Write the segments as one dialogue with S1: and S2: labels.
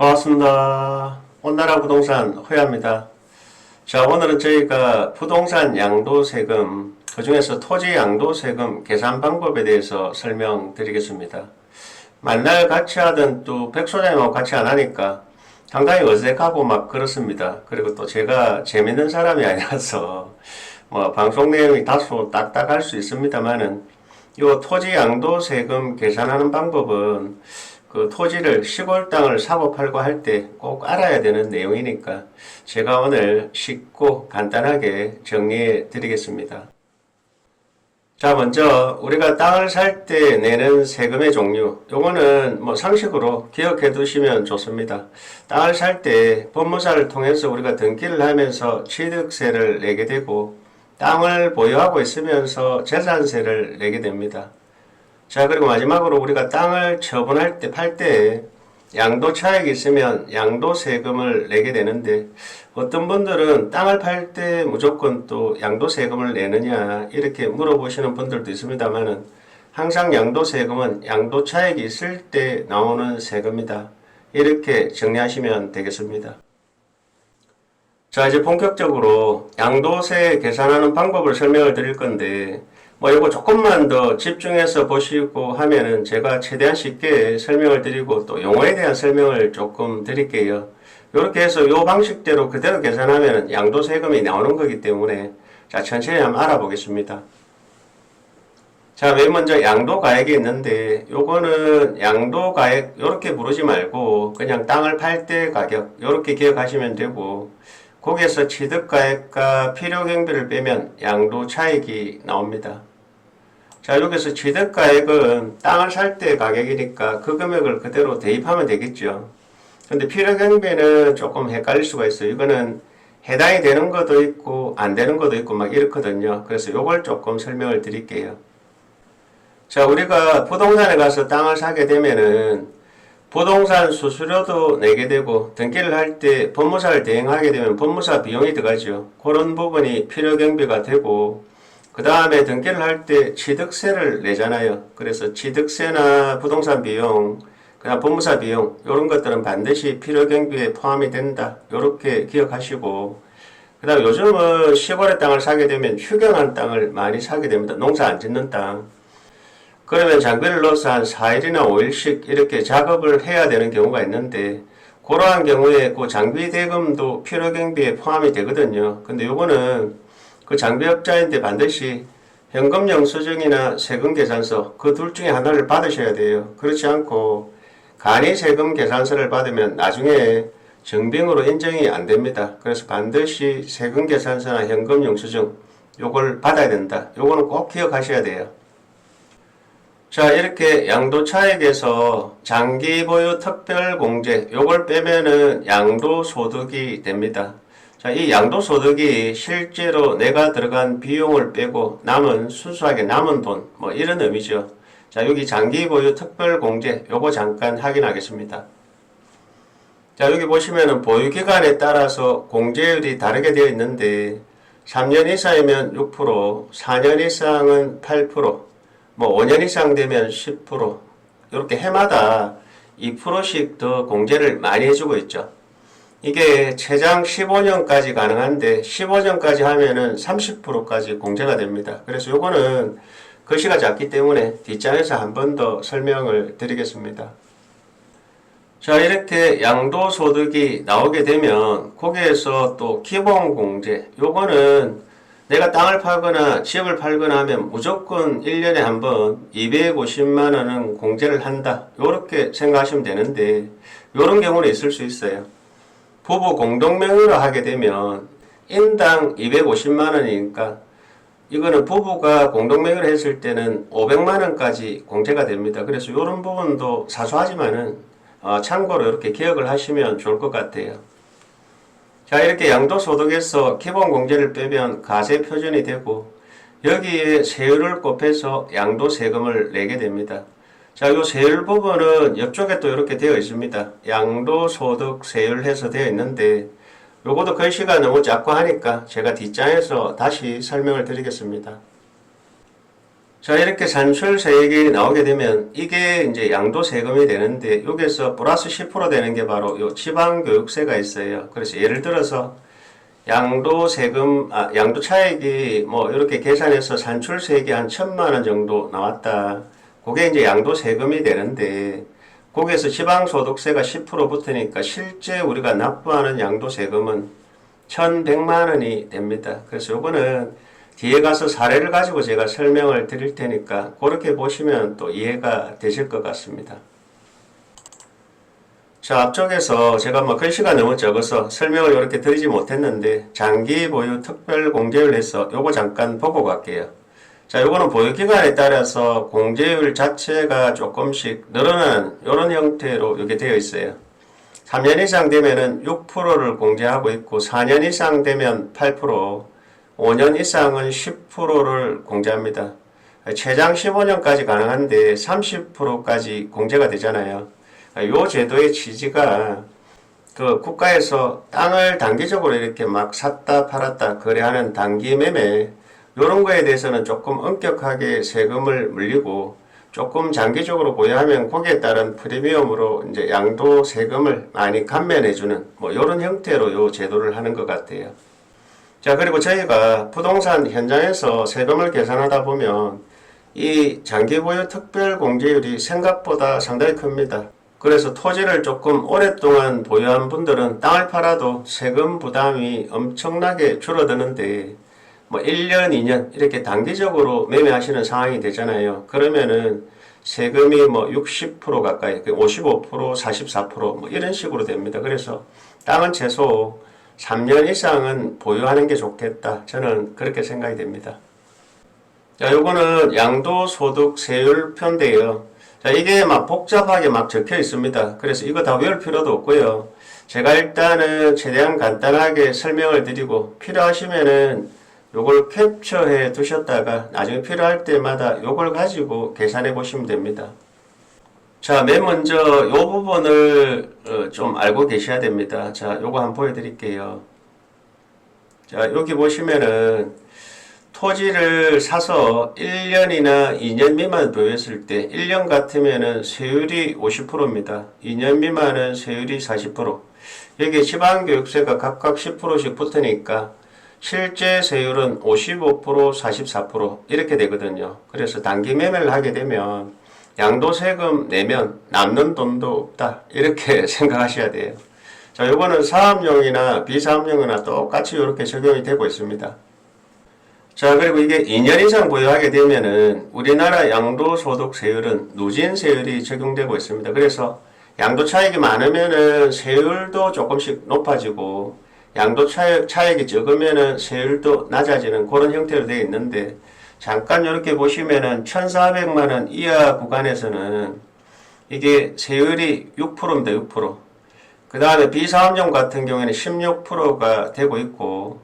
S1: 반갑습니다. 온나라 부동산 호야입니다. 자, 오늘은 저희가 부동산 양도세금, 그 중에서 토지 양도세금 계산 방법에 대해서 설명드리겠습니다. 만날 같이 하든 또 백소장님하고 같이 안 하니까 상당히 어색하고 막 그렇습니다. 그리고 또 제가 재밌는 사람이 아니라서 뭐 방송 내용이 다소 딱딱할 수 있습니다만은 요 토지 양도세금 계산하는 방법은 그 토지를 시골 땅을 사고 팔고 할 때 꼭 알아야 되는 내용이니까 제가 오늘 쉽고 간단하게 정리해 드리겠습니다. 자, 먼저 우리가 땅을 살 때 내는 세금의 종류. 요거는 뭐 상식으로 기억해 두시면 좋습니다. 땅을 살 때 법무사를 통해서 우리가 등기를 하면서 취득세를 내게 되고 땅을 보유하고 있으면서 재산세를 내게 됩니다. 자, 그리고 마지막으로 우리가 땅을 처분할 때, 팔 때 양도 차익이 있으면 양도 세금을 내게 되는데 어떤 분들은 땅을 팔 때 무조건 또 양도 세금을 내느냐 이렇게 물어보시는 분들도 있습니다만은 항상 양도 세금은 양도 차익이 있을 때 나오는 세금이다. 이렇게 정리하시면 되겠습니다. 자, 이제 본격적으로 양도세 계산하는 방법을 설명을 드릴 건데, 뭐, 이거 조금만 더 집중해서 보시고 하면은 제가 최대한 쉽게 설명을 드리고 또 용어에 대한 설명을 조금 드릴게요. 이렇게 해서 이 방식대로 그대로 계산하면 양도세금이 나오는 거기 때문에 자, 천천히 한번 알아보겠습니다. 자, 맨 먼저 양도가액이 있는데 요거는 양도가액 이렇게 부르지 말고 그냥 땅을 팔 때 가격 이렇게 기억하시면 되고 거기에서 취득가액과 필요경비를 빼면 양도 차익이 나옵니다. 자, 여기서 취득가액은 땅을 살 때 가격이니까 그 금액을 그대로 대입하면 되겠죠. 근데 필요경비는 조금 헷갈릴 수가 있어요. 이거는 해당이 되는 것도 있고 안 되는 것도 있고 막 이렇거든요. 그래서 요걸 조금 설명을 드릴게요. 자, 우리가 부동산에 가서 땅을 사게 되면은 부동산 수수료도 내게 되고 등기를 할 때 법무사를 대행하게 되면 법무사 비용이 들어가죠. 그런 부분이 필요 경비가 되고 그 다음에 등기를 할 때 취득세를 내잖아요. 그래서 취득세나 부동산 비용, 그다음 법무사 비용 이런 것들은 반드시 필요 경비에 포함이 된다. 이렇게 기억하시고 그 다음 요즘은 시골의 땅을 사게 되면 휴경한 땅을 많이 사게 됩니다. 농사 안 짓는 땅. 그러면 장비를 넣어서 한 4일이나 5일씩 이렇게 작업을 해야 되는 경우가 있는데 그러한 경우에 그 장비 대금도 필요 경비에 포함이 되거든요. 근데 요거는 그 장비업자인데 반드시 현금 영수증이나 세금 계산서 그 둘 중에 하나를 받으셔야 돼요. 그렇지 않고 간이 세금 계산서를 받으면 나중에 정빙으로 인정이 안 됩니다. 그래서 반드시 세금 계산서나 현금 영수증 요걸 받아야 된다. 요거는 꼭 기억하셔야 돼요. 자, 이렇게 양도 차익에서 장기 보유 특별 공제 요걸 빼면은 양도 소득이 됩니다. 자, 이 양도 소득이 실제로 내가 들어간 비용을 빼고 남은 순수하게 남은 돈 뭐 이런 의미죠. 자, 여기 장기 보유 특별 공제 요거 잠깐 확인하겠습니다. 자, 여기 보시면은 보유 기간에 따라서 공제율이 다르게 되어 있는데 3년 이상이면 6%, 4년 이상은 8%, 뭐 5년 이상 되면 10% 이렇게 해마다 2%씩 더 공제를 많이 해주고 있죠. 이게 최장 15년까지 가능한데 15년까지 하면은 30%까지 공제가 됩니다. 그래서 요거는 글씨가 작기 때문에 뒷장에서 한 번 더 설명을 드리겠습니다. 자, 이렇게 양도소득이 나오게 되면 거기에서 또 기본공제 요거는 내가 땅을 팔거나 집을 팔거나 하면 무조건 1년에 한 번 250만 원은 공제를 한다. 요렇게 생각하시면 되는데 요런 경우는 있을 수 있어요. 부부 공동명의로 하게 되면 인당 250만 원이니까 이거는 부부가 공동명의로 했을 때는 500만 원까지 공제가 됩니다. 그래서 이런 부분도 사소하지만은 어, 참고로 이렇게 기억을 하시면 좋을 것 같아요. 자 이렇게 양도소득에서 기본공제를 빼면 가세 표준이 되고 여기에 세율을 곱해서 양도세금을 내게 됩니다. 자, 요 세율 부분은 옆쪽에 또 이렇게 되어 있습니다. 양도소득 세율 해서 되어 있는데 요것도 글씨가 너무 작고 하니까 제가 뒷장에서 다시 설명을 드리겠습니다. 자, 이렇게 산출 세액이 나오게 되면 이게 이제 양도 세금이 되는데 여기에서 플러스 10% 되는 게 바로 요 지방교육세가 있어요. 그래서 예를 들어서 양도 세금, 아, 양도 차액이 뭐 이렇게 계산해서 산출 세액이 한 천만 원 정도 나왔다. 그게 이제 양도 세금이 되는데 거기에서 지방소득세가 10% 붙으니까 실제 우리가 납부하는 양도세금은 1,100만 원이 됩니다. 그래서 요거는 뒤에 가서 사례를 가지고 제가 설명을 드릴 테니까 그렇게 보시면 또 이해가 되실 것 같습니다. 자, 앞쪽에서 제가 뭐 글씨가 너무 적어서 설명을 이렇게 드리지 못했는데 장기 보유 특별 공제율 해서 요거 잠깐 보고 갈게요. 자, 요거는 보유 기간에 따라서 공제율 자체가 조금씩 늘어나는 이런 형태로 이렇게 되어 있어요. 3년 이상 되면은 6%를 공제하고 있고 4년 이상 되면 8%, 5년 이상은 10%를 공제합니다. 최장 15년까지 가능한데 30%까지 공제가 되잖아요. 이 제도의 취지가 그 국가에서 땅을 단기적으로 이렇게 막 샀다 팔았다 거래하는 단기 매매 이런 거에 대해서는 조금 엄격하게 세금을 물리고 조금 장기적으로 보유하면 거기에 따른 프리미엄으로 이제 양도 세금을 많이 감면해주는 뭐 이런 형태로 요 제도를 하는 것 같아요. 자, 그리고 저희가 부동산 현장에서 세금을 계산하다 보면 이 장기 보유 특별 공제율이 생각보다 상당히 큽니다. 그래서 토지를 조금 오랫동안 보유한 분들은 땅을 팔아도 세금 부담이 엄청나게 줄어드는데 뭐 1년, 2년 이렇게 단기적으로 매매하시는 상황이 되잖아요. 그러면은 세금이 뭐 60% 가까이, 55%, 44%뭐 이런 식으로 됩니다. 그래서 땅은 최소 3년 이상은 보유하는 게 좋겠다. 저는 그렇게 생각이 됩니다. 자, 요거는 양도소득세율표인데요. 자, 이게 막 복잡하게 막 적혀 있습니다. 그래서 이거 다 외울 필요도 없고요. 제가 일단은 최대한 간단하게 설명을 드리고 필요하시면은 요걸 캡처해 두셨다가 나중에 필요할 때마다 요걸 가지고 계산해 보시면 됩니다. 자, 맨 먼저 요 부분을 어, 좀 알고 계셔야 됩니다. 자, 요거 한번 보여드릴게요. 자, 여기 보시면은 토지를 사서 1년이나 2년 미만 보유했을 때 1년 같으면은 세율이 50%입니다. 2년 미만은 세율이 40%. 여기 지방교육세가 각각 10%씩 붙으니까 실제 세율은 55%, 44% 이렇게 되거든요. 그래서 단기 매매를 하게 되면 양도세금 내면 남는 돈도 없다. 이렇게 생각하셔야 돼요. 자, 요거는 사업용이나 비사업용이나 똑같이 이렇게 적용이 되고 있습니다. 자, 그리고 이게 2년 이상 보유하게 되면은 우리나라 양도소득세율은 누진세율이 적용되고 있습니다. 그래서 양도 차익이 많으면은 세율도 조금씩 높아지고 양도 차익, 차익이 적으면은 세율도 낮아지는 그런 형태로 되어 있는데 잠깐 이렇게 보시면은 1,400만 원 이하 구간에서는 이게 세율이 6%입니다. 6%. 그 다음에 비사업용 같은 경우에는 16%가 되고 있고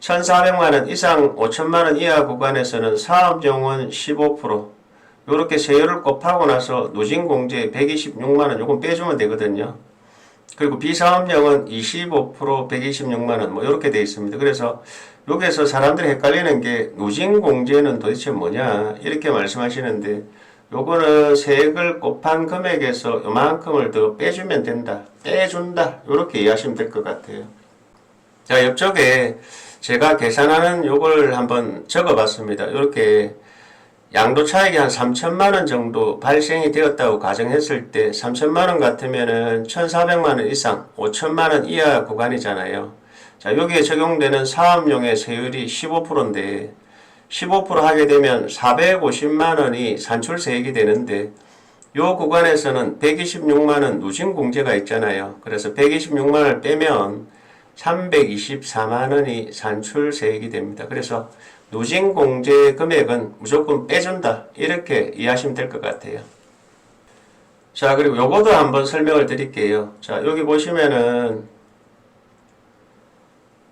S1: 1,400만 원 이상 5천만 원 이하 구간에서는 사업용은 15% 이렇게 세율을 곱하고 나서 누진공제 126만 원 요건 빼주면 되거든요. 그리고 비사업용은 25% 126만 원 뭐 이렇게 되어 있습니다. 그래서 여기에서 사람들이 헷갈리는 게 누진공제는 도대체 뭐냐 이렇게 말씀하시는데 요거는 세액을 곱한 금액에서 요만큼을 더 빼주면 된다. 빼준다. 이렇게 이해하시면 될 것 같아요. 자, 옆쪽에 제가 계산하는 요걸 한번 적어 봤습니다. 이렇게 양도 차익이 한 3천만 원 정도 발생이 되었다고 가정했을 때 3천만 원 같으면은 1,400만 원 이상, 5천만 원 이하 구간이잖아요. 자, 여기에 적용되는 사업용의 세율이 15%인데 15% 하게 되면 450만 원이 산출세액이 되는데 요 구간에서는 126만 원 누진 공제가 있잖아요. 그래서 126만 원을 빼면 324만 원이 산출세액이 됩니다. 그래서 누진 공제 금액은 무조건 빼준다. 이렇게 이해하시면 될 것 같아요. 자, 그리고 요거도 한번 설명을 드릴게요. 자, 여기 보시면은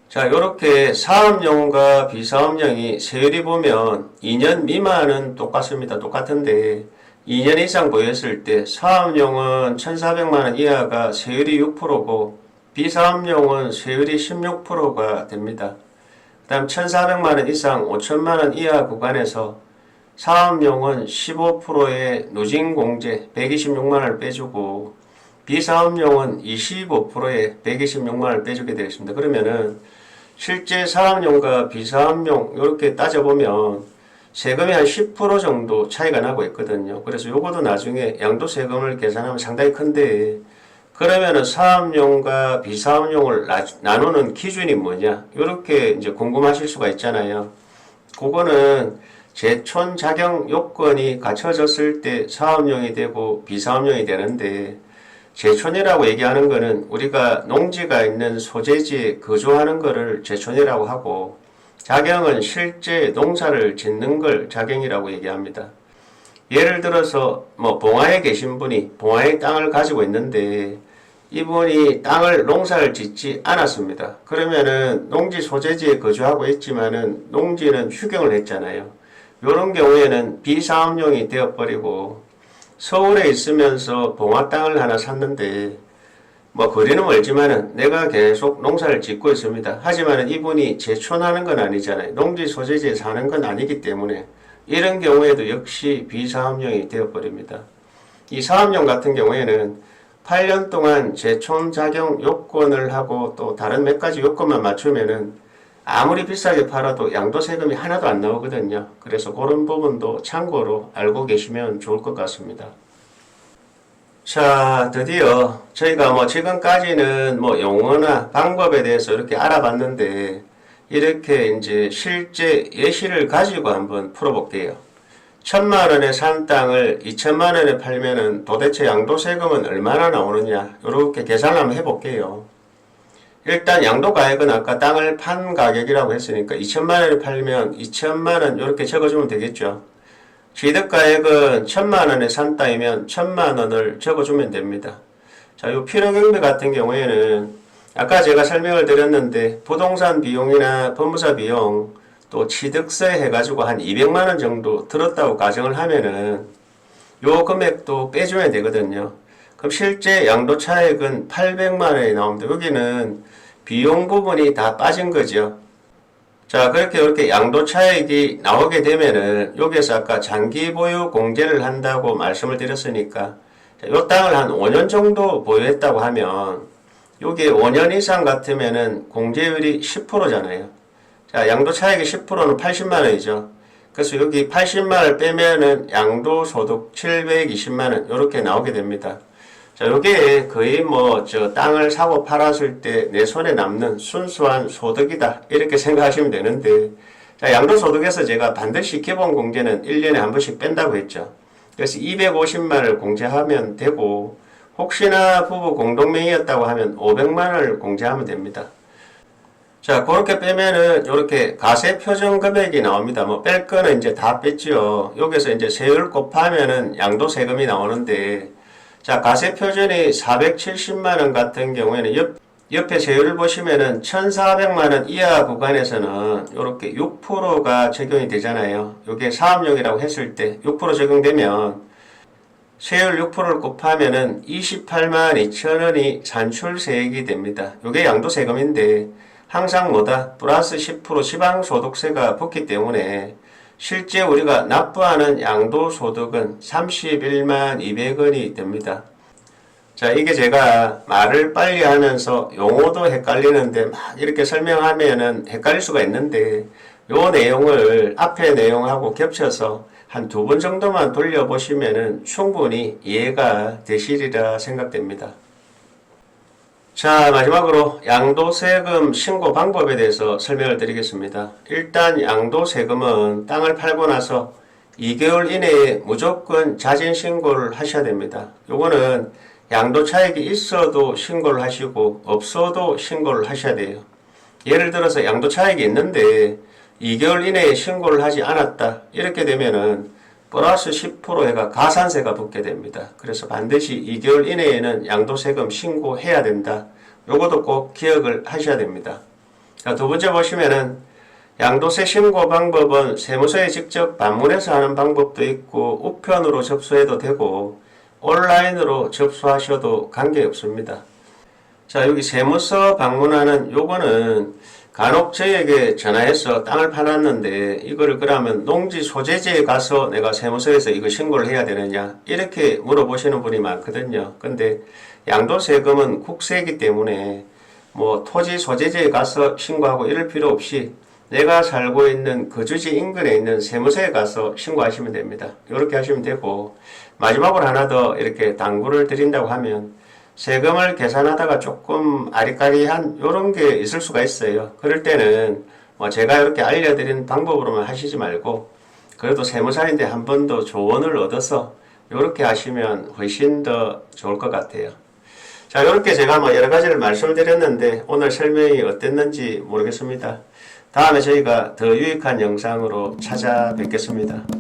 S1: 자, 이렇게 사업용과 비사업용이 세율이 보면 2년 미만은 똑같습니다. 똑같은데 2년 이상 보였을 때 사업용은 1,400만 원 이하가 세율이 6%고 비사업용은 세율이 16%가 됩니다. 그 다음 1,400만 원 이상 5천만 원 이하 구간에서 사업용은 15%의 누진공제 126만 원을 빼주고 비사업용은 25%의 126만 원을 빼주게 되어 있습니다. 그러면은 실제 사업용과 비사업용 이렇게 따져보면 세금이 한 10% 정도 차이가 나고 있거든요. 그래서 요것도 나중에 양도세금을 계산하면 상당히 큰데 그러면은 사업용과 비사업용을 나, 나누는 기준이 뭐냐? 이렇게 이제 궁금하실 수가 있잖아요. 그거는 제촌 자격 요건이 갖춰졌을 때 사업용이 되고 비사업용이 되는데 제촌이라고 얘기하는 거는 우리가 농지가 있는 소재지에 거주하는 거를 제촌이라고 하고 자경은 실제 농사를 짓는 걸 자경이라고 얘기합니다. 예를 들어서 뭐 봉화에 계신 분이 봉화의 땅을 가지고 있는데 이분이 땅을 농사를 짓지 않았습니다. 그러면은 농지 소재지에 거주하고 있지만은 농지는 휴경을 했잖아요. 이런 경우에는 비사업용이 되어버리고 서울에 있으면서 봉화 땅을 하나 샀는데 뭐 거리는 멀지만은 내가 계속 농사를 짓고 있습니다. 하지만은 이분이 제촌하는 건 아니잖아요. 농지 소재지에 사는 건 아니기 때문에 이런 경우에도 역시 비사업용이 되어버립니다. 이 사업용 같은 경우에는 8년 동안 자격 요건을 하고 또 다른 몇 가지 요건만 맞추면은 아무리 비싸게 팔아도 양도세금이 하나도 안 나오거든요. 그래서 그런 부분도 참고로 알고 계시면 좋을 것 같습니다. 자, 드디어 저희가 뭐 지금까지는 뭐 용어나 방법에 대해서 이렇게 알아봤는데 이렇게 이제 실제 예시를 가지고 한번 풀어볼게요. 천만 원에 산 땅을 이천만 원에 팔면은 도대체 양도세금은 얼마나 나오느냐 이렇게 계산을 한번 해볼게요. 일단 양도가액은 아까 땅을 판 가격이라고 했으니까 2천만 원에 팔면 2천만 원 이렇게 적어주면 되겠죠. 취득가액은 천만 원에 산 땅이면 천만 원을 적어주면 됩니다. 자, 요 필요경비 같은 경우에는 아까 제가 설명을 드렸는데 부동산 비용이나 법무사 비용 또 취득세 해가지고 한 200만 원 정도 들었다고 가정을 하면은 요 금액도 빼주면 되거든요. 그럼 실제 양도 차액은 800만 원이 나옵니다. 여기는 비용 부분이 다 빠진 거죠. 자, 그렇게 이렇게 양도 차익이 나오게 되면은 여기에서 아까 장기 보유 공제를 한다고 말씀을 드렸으니까 이 땅을 한 5년 정도 보유했다고 하면 여기 5년 이상 같으면은 공제율이 10%잖아요. 자, 양도 차익이 10%는 80만 원이죠. 그래서 여기 80만 원을 빼면은 양도 소득 720만 원 이렇게 나오게 됩니다. 자, 요게 거의 뭐 저 땅을 사고 팔았을 때 내 손에 남는 순수한 소득이다. 이렇게 생각하시면 되는데 자, 양도 소득에서 제가 반드시 기본 공제는 1년에 한 번씩 뺀다고 했죠. 그래서 250만을 공제하면 되고 혹시나 부부 공동명의였다고 하면 500만 원을 공제하면 됩니다. 자, 그렇게 빼면은 이렇게 가세 표준 금액이 나옵니다. 뭐 뺄 거는 이제 다 뺐죠. 여기서 이제 세율 곱하면은 양도세금이 나오는데 자, 가세 표준이 470만 원 같은 경우에는 옆, 옆에 세율을 보시면은 1,400만 원 이하 구간에서는 이렇게 6%가 적용이 되잖아요. 이게 사업용이라고 했을 때 6% 적용되면 세율 6%를 곱하면은 28만 2천 원이 산출세액이 됩니다. 이게 양도세금인데 항상 뭐다 플러스 10% 지방소득세가 붙기 때문에 실제 우리가 납부하는 양도소득은 31만 200원이 됩니다. 자, 이게 제가 말을 빨리 하면서 용어도 헷갈리는데 막 이렇게 설명하면은 헷갈릴 수가 있는데 요 내용을 앞에 내용하고 겹쳐서 한 두 번 정도만 돌려보시면은 충분히 이해가 되시리라 생각됩니다. 자, 마지막으로 양도세금 신고 방법에 대해서 설명을 드리겠습니다. 일단 양도세금은 땅을 팔고 나서 2개월 이내에 무조건 자진 신고를 하셔야 됩니다. 요거는 양도 차익이 있어도 신고를 하시고 없어도 신고를 하셔야 돼요. 예를 들어서 양도 차익이 있는데 2개월 이내에 신고를 하지 않았다. 이렇게 되면은 플러스 10% 해가 가산세가 붙게 됩니다. 그래서 반드시 2개월 이내에는 양도세금 신고해야 된다. 요것도 꼭 기억을 하셔야 됩니다. 자, 두 번째 보시면은 양도세 신고 방법은 세무서에 직접 방문해서 하는 방법도 있고 우편으로 접수해도 되고 온라인으로 접수하셔도 관계없습니다. 자, 여기 세무서 방문하는 요거는 간혹 저에게 전화해서 땅을 팔았는데 이거를 그러면 농지 소재지에 가서 내가 세무서에서 이거 신고를 해야 되느냐 이렇게 물어보시는 분이 많거든요. 근데 양도세금은 국세이기 때문에 뭐 토지 소재지에 가서 신고하고 이럴 필요 없이 내가 살고 있는 거주지 인근에 있는 세무서에 가서 신고하시면 됩니다. 이렇게 하시면 되고 마지막으로 하나 더 이렇게 당부를 드린다고 하면 세금을 계산하다가 조금 아리까리한 이런 게 있을 수가 있어요. 그럴 때는 뭐 제가 이렇게 알려드린 방법으로만 하시지 말고 그래도 세무사인데 한 번 더 조언을 얻어서 이렇게 하시면 훨씬 더 좋을 것 같아요. 자, 이렇게 제가 뭐 여러 가지를 말씀을 드렸는데 오늘 설명이 어땠는지 모르겠습니다. 다음에 저희가 더 유익한 영상으로 찾아뵙겠습니다.